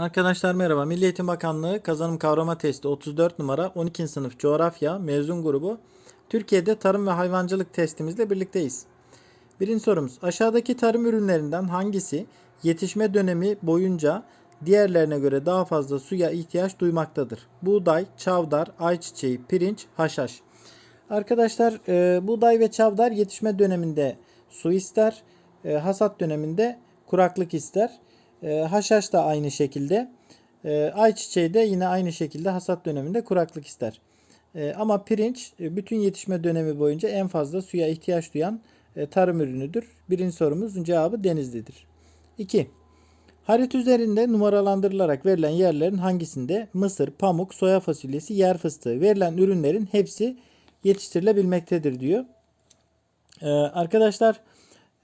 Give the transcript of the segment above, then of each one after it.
Arkadaşlar merhaba. Milli Eğitim Bakanlığı kazanım kavrama testi 34 numara 12. sınıf coğrafya mezun grubu. Türkiye'de tarım ve hayvancılık testimizle birlikteyiz. Birinci sorumuz. Aşağıdaki tarım ürünlerinden hangisi yetişme dönemi boyunca diğerlerine göre daha fazla suya ihtiyaç duymaktadır? Buğday, çavdar, ayçiçeği, pirinç, haşhaş. Arkadaşlar e, buğday ve çavdar yetişme döneminde su ister. E, hasat döneminde kuraklık ister. E, haşhaş da aynı şekilde. E, ayçiçeği de yine aynı şekilde hasat döneminde kuraklık ister. E, ama pirinç e, bütün yetişme dönemi boyunca en fazla suya ihtiyaç duyan e, tarım ürünüdür. Birinci sorumuzun cevabı Denizli'dir. 2. Harita üzerinde numaralandırılarak verilen yerlerin hangisinde mısır, pamuk, soya fasulyesi, yer fıstığı verilen ürünlerin hepsi yetiştirilebilmektedir diyor. Ee, arkadaşlar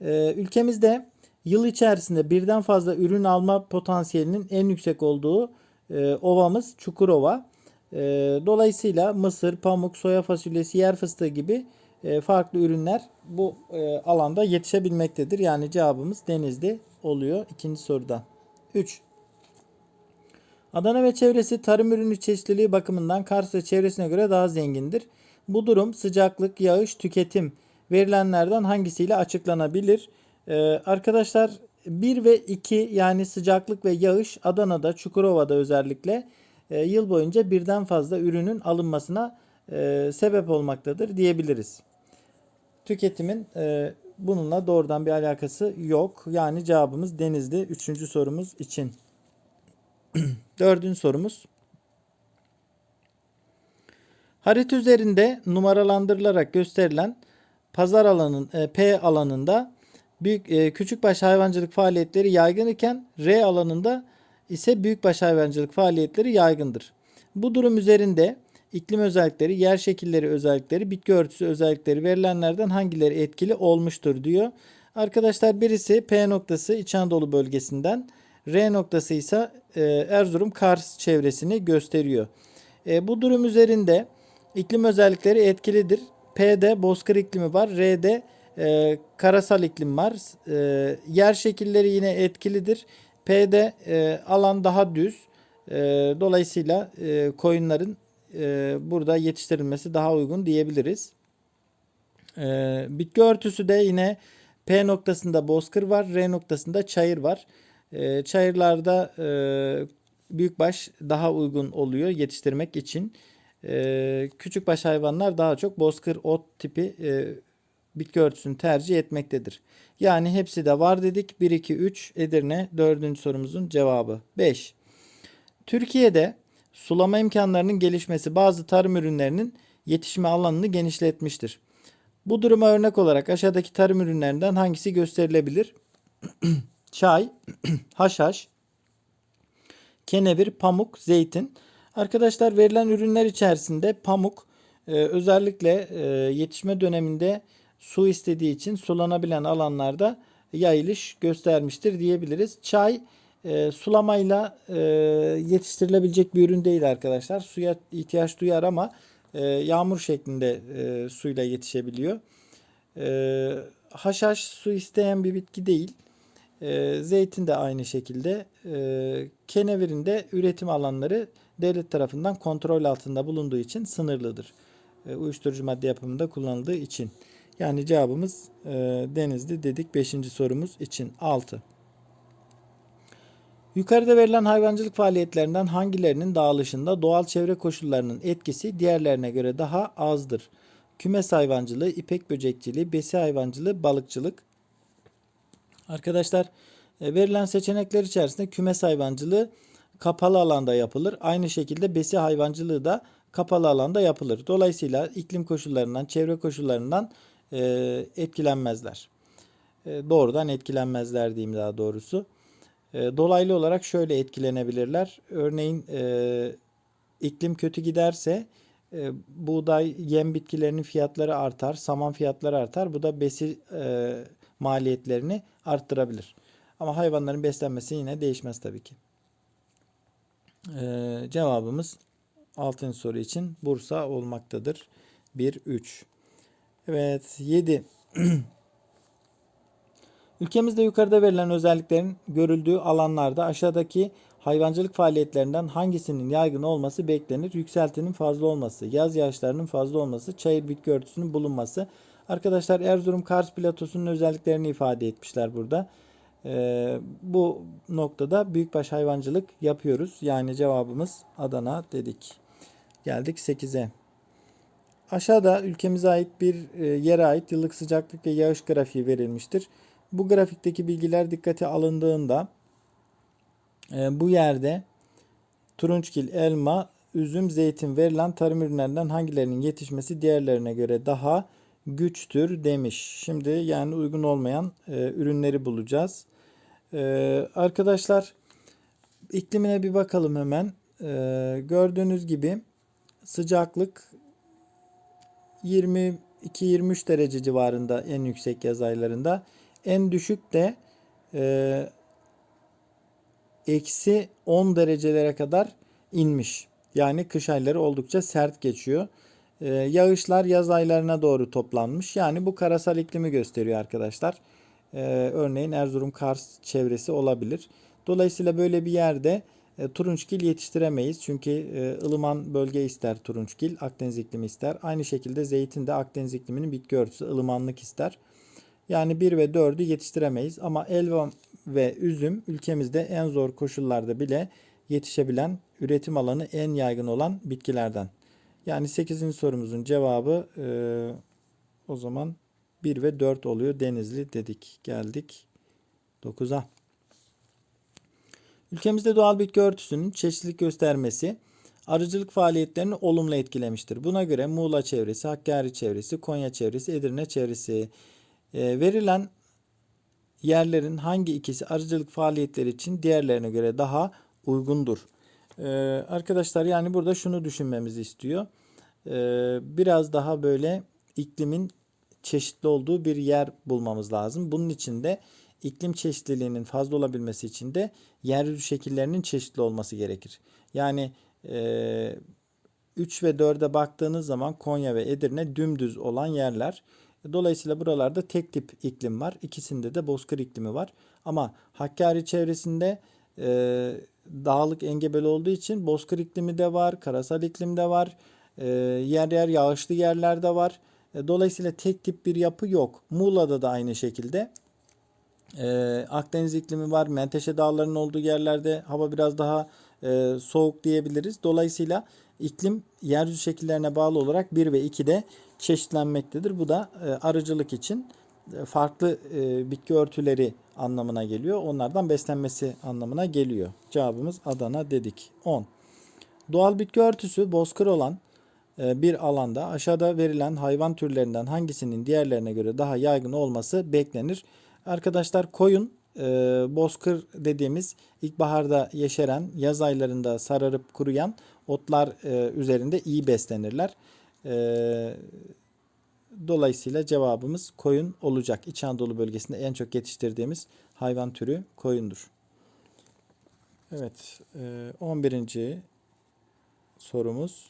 e, ülkemizde yıl içerisinde birden fazla ürün alma potansiyelinin en yüksek olduğu e, ovamız Çukurova. E, dolayısıyla mısır, pamuk, soya fasulyesi, yer fıstığı gibi e, farklı ürünler bu e, alanda yetişebilmektedir. Yani cevabımız Denizli oluyor ikinci soruda. 3. Adana ve çevresi tarım ürünü çeşitliliği bakımından Kars ve çevresine göre daha zengindir. Bu durum sıcaklık, yağış, tüketim verilenlerden hangisiyle açıklanabilir? Ee, arkadaşlar 1 ve 2 yani sıcaklık ve yağış Adana'da, Çukurova'da özellikle e, yıl boyunca birden fazla ürünün alınmasına e, sebep olmaktadır diyebiliriz. Tüketimin e, bununla doğrudan bir alakası yok. Yani cevabımız Denizli 3. sorumuz için. Dördüncü sorumuz. Harita üzerinde numaralandırılarak gösterilen pazar alanın e, P alanında büyük e, küçükbaş hayvancılık faaliyetleri yaygın iken R alanında ise büyükbaş hayvancılık faaliyetleri yaygındır. Bu durum üzerinde iklim özellikleri, yer şekilleri özellikleri, bitki örtüsü özellikleri verilenlerden hangileri etkili olmuştur diyor. Arkadaşlar birisi P noktası İç Anadolu bölgesinden, R noktası ise e, Erzurum Kars çevresini gösteriyor. E, bu durum üzerinde iklim özellikleri etkilidir. P'de bozkır iklimi var. R'de e, karasal iklim var. E, yer şekilleri yine etkilidir. P'de e, alan daha düz. E, dolayısıyla e, koyunların e, burada yetiştirilmesi daha uygun diyebiliriz. E, bitki örtüsü de yine P noktasında bozkır var. R noktasında çayır var. E, çayırlarda e, büyükbaş daha uygun oluyor yetiştirmek için. E, küçükbaş hayvanlar daha çok bozkır ot tipi e, bitki örtüsünü tercih etmektedir. Yani hepsi de var dedik. 1, 2, 3 Edirne 4. sorumuzun cevabı. 5. Türkiye'de sulama imkanlarının gelişmesi bazı tarım ürünlerinin yetişme alanını genişletmiştir. Bu duruma örnek olarak aşağıdaki tarım ürünlerinden hangisi gösterilebilir? Çay, haşhaş, kenevir, pamuk, zeytin. Arkadaşlar verilen ürünler içerisinde pamuk e, özellikle e, yetişme döneminde su istediği için sulanabilen alanlarda yayılış göstermiştir diyebiliriz. Çay e, sulamayla e, yetiştirilebilecek bir ürün değil arkadaşlar. Suya ihtiyaç duyar ama e, yağmur şeklinde e, suyla yetişebiliyor. E, haşhaş su isteyen bir bitki değil. E, zeytin de aynı şekilde. E, kenevirin de üretim alanları devlet tarafından kontrol altında bulunduğu için sınırlıdır. E, uyuşturucu madde yapımında kullanıldığı için. Yani cevabımız e, Denizli dedik 5. sorumuz için 6. Yukarıda verilen hayvancılık faaliyetlerinden hangilerinin dağılışında doğal çevre koşullarının etkisi diğerlerine göre daha azdır? Kümes hayvancılığı, ipek böcekçiliği, besi hayvancılığı, balıkçılık. Arkadaşlar e, verilen seçenekler içerisinde kümes hayvancılığı kapalı alanda yapılır. Aynı şekilde besi hayvancılığı da kapalı alanda yapılır. Dolayısıyla iklim koşullarından, çevre koşullarından e, etkilenmezler. E, doğrudan etkilenmezler diyeyim daha doğrusu. E, dolaylı olarak şöyle etkilenebilirler. Örneğin e, iklim kötü giderse e, buğday, yem bitkilerinin fiyatları artar, saman fiyatları artar. Bu da besi e, maliyetlerini arttırabilir. Ama hayvanların beslenmesi yine değişmez tabii ki. E, cevabımız 6. soru için Bursa olmaktadır. 1 3. Evet 7. Ülkemizde yukarıda verilen özelliklerin görüldüğü alanlarda aşağıdaki hayvancılık faaliyetlerinden hangisinin yaygın olması beklenir? Yükseltinin fazla olması, yaz yağışlarının fazla olması, çayır bitki örtüsünün bulunması. Arkadaşlar Erzurum Kars platosunun özelliklerini ifade etmişler burada. Ee, bu noktada büyükbaş hayvancılık yapıyoruz. Yani cevabımız Adana dedik. Geldik 8'e. Aşağıda ülkemize ait bir e, yere ait yıllık sıcaklık ve yağış grafiği verilmiştir. Bu grafikteki bilgiler dikkate alındığında e, bu yerde turunçgil, elma, üzüm, zeytin verilen tarım ürünlerinden hangilerinin yetişmesi diğerlerine göre daha güçtür demiş. Şimdi yani uygun olmayan e, ürünleri bulacağız. Arkadaşlar iklimine bir bakalım hemen. Gördüğünüz gibi sıcaklık 22-23 derece civarında en yüksek yaz aylarında. En düşük de e, eksi 10 derecelere kadar inmiş. Yani kış ayları oldukça sert geçiyor. E, yağışlar yaz aylarına doğru toplanmış. Yani bu karasal iklimi gösteriyor arkadaşlar. E, örneğin Erzurum Kars çevresi olabilir. Dolayısıyla böyle bir yerde e, turunçgil yetiştiremeyiz. Çünkü e, ılıman bölge ister turunçgil, Akdeniz iklimi ister. Aynı şekilde zeytin de Akdeniz ikliminin bitki örtüsü ılımanlık ister. Yani 1 ve 4'ü yetiştiremeyiz ama elva ve üzüm ülkemizde en zor koşullarda bile yetişebilen, üretim alanı en yaygın olan bitkilerden. Yani 8. sorumuzun cevabı e, o zaman 1 ve 4 oluyor. Denizli dedik. Geldik 9'a. Ülkemizde doğal bitki örtüsünün çeşitlilik göstermesi arıcılık faaliyetlerini olumlu etkilemiştir. Buna göre Muğla çevresi, Hakkari çevresi, Konya çevresi, Edirne çevresi e, verilen yerlerin hangi ikisi arıcılık faaliyetleri için diğerlerine göre daha uygundur? E, arkadaşlar yani burada şunu düşünmemizi istiyor. E, biraz daha böyle iklimin çeşitli olduğu bir yer bulmamız lazım. Bunun için de iklim çeşitliliğinin fazla olabilmesi için de yeryüzü şekillerinin çeşitli olması gerekir. Yani e, 3 ve 4'e baktığınız zaman Konya ve Edirne dümdüz olan yerler. Dolayısıyla buralarda tek tip iklim var. İkisinde de bozkır iklimi var. Ama Hakkari çevresinde e, dağlık engebel olduğu için bozkır iklimi de var, karasal iklim de var. E, yer yer yağışlı yerler de var. E, dolayısıyla tek tip bir yapı yok. Muğla'da da aynı şekilde. Ee, Akdeniz iklimi var. Menteşe dağlarının olduğu yerlerde hava biraz daha e, soğuk diyebiliriz. Dolayısıyla iklim yeryüzü şekillerine bağlı olarak 1 ve 2'de çeşitlenmektedir. Bu da e, arıcılık için e, farklı e, bitki örtüleri anlamına geliyor. Onlardan beslenmesi anlamına geliyor. Cevabımız Adana dedik. 10. Doğal bitki örtüsü bozkır olan e, bir alanda aşağıda verilen hayvan türlerinden hangisinin diğerlerine göre daha yaygın olması beklenir? Arkadaşlar koyun e, bozkır dediğimiz ilkbaharda yeşeren, yaz aylarında sararıp kuruyan otlar e, üzerinde iyi beslenirler. E, dolayısıyla cevabımız koyun olacak. İç Anadolu bölgesinde en çok yetiştirdiğimiz hayvan türü koyundur. Evet, e, 11. sorumuz.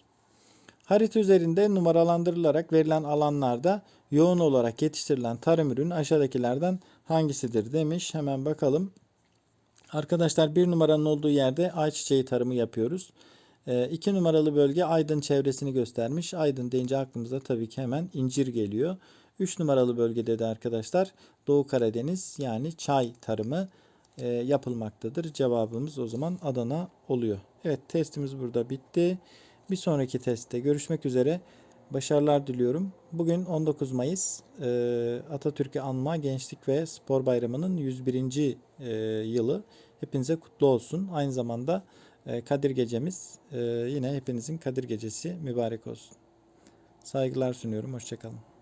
Harita üzerinde numaralandırılarak verilen alanlarda yoğun olarak yetiştirilen tarım ürünü aşağıdakilerden hangisidir demiş. Hemen bakalım. Arkadaşlar bir numaranın olduğu yerde ayçiçeği tarımı yapıyoruz. 2 numaralı bölge Aydın çevresini göstermiş. Aydın deyince aklımıza tabii ki hemen incir geliyor. 3 numaralı bölgede de arkadaşlar Doğu Karadeniz yani çay tarımı e, yapılmaktadır. Cevabımız o zaman Adana oluyor. Evet testimiz burada bitti. Bir sonraki testte görüşmek üzere. Başarılar diliyorum. Bugün 19 Mayıs e, Atatürk'ü anma Gençlik ve Spor Bayramı'nın 101. E, yılı. Hepinize kutlu olsun. Aynı zamanda e, Kadir Gecemiz yine hepinizin Kadir Gecesi mübarek olsun. Saygılar sunuyorum. Hoşçakalın.